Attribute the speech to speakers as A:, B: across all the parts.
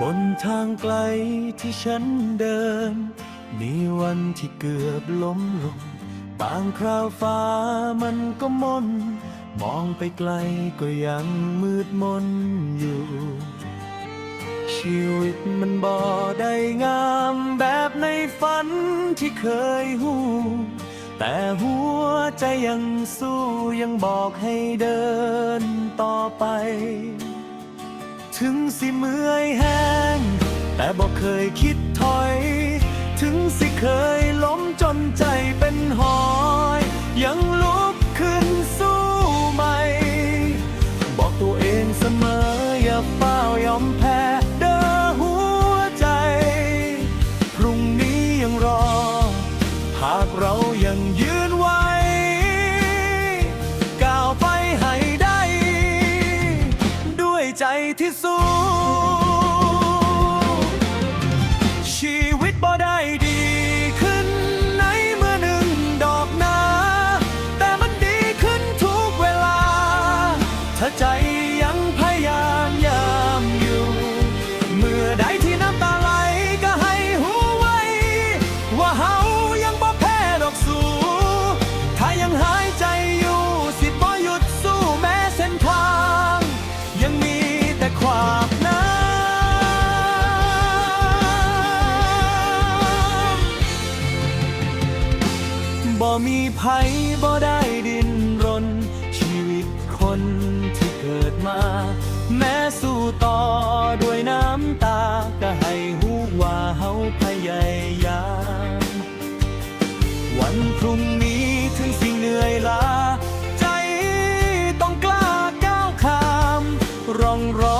A: บนทางไกลที่ฉันเดิน มีวันที่เกือบล้มลง บางคราวฟ้ามันก็มน มองไปไกลก็ยังมืดมนอยู่ ชีวิตมันบ่ได้งามแบบในฝันที่เคยหูแต่หัวใจยังสู้ยังบอกให้เดินต่อไป ถึงสิเมื่อยแห้ง แต่บอกเคยคิดถอย ถึงสิเคยล้มจนใจเป็นหอย ยังลุกขึ้นสู้ใหม่ บอกตัวเองเสมออย่าเฝ้ายอมแพ้ มีภัยบ่ได้ดินรน ชีวิตคนที่เกิดมา แม้สู้ต่อด้วยน้ำตา ก็ให้หูว่าเฮาพยายามวันพรุ่งนี้ถึงสิ่งเหนื่อยล้า ใจต้องกล้าก้าวข้ามร่องรอย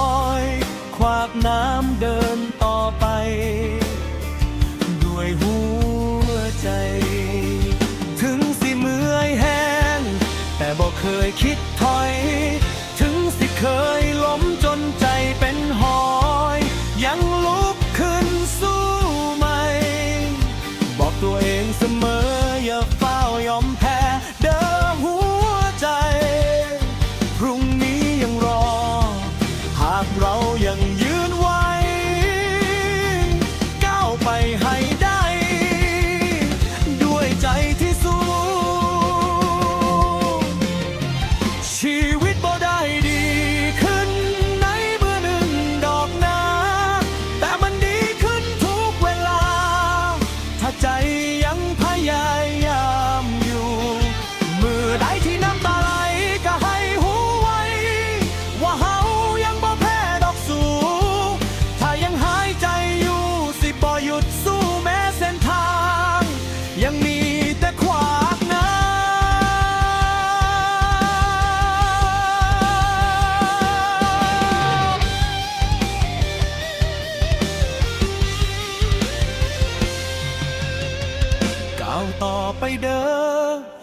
A: าวต่อไปเด้อ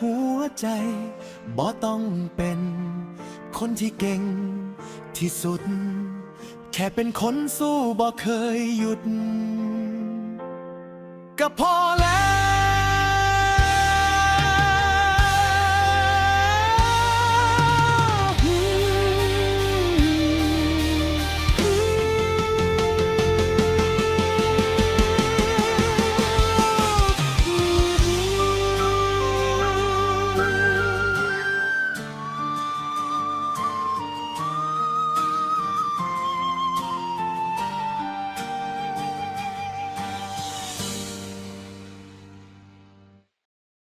A: หัวใจบ่ต้องเป็นคนที่เก่งที่สุด แค่เป็นคนสู้บ่เคยหยุด ก็พอ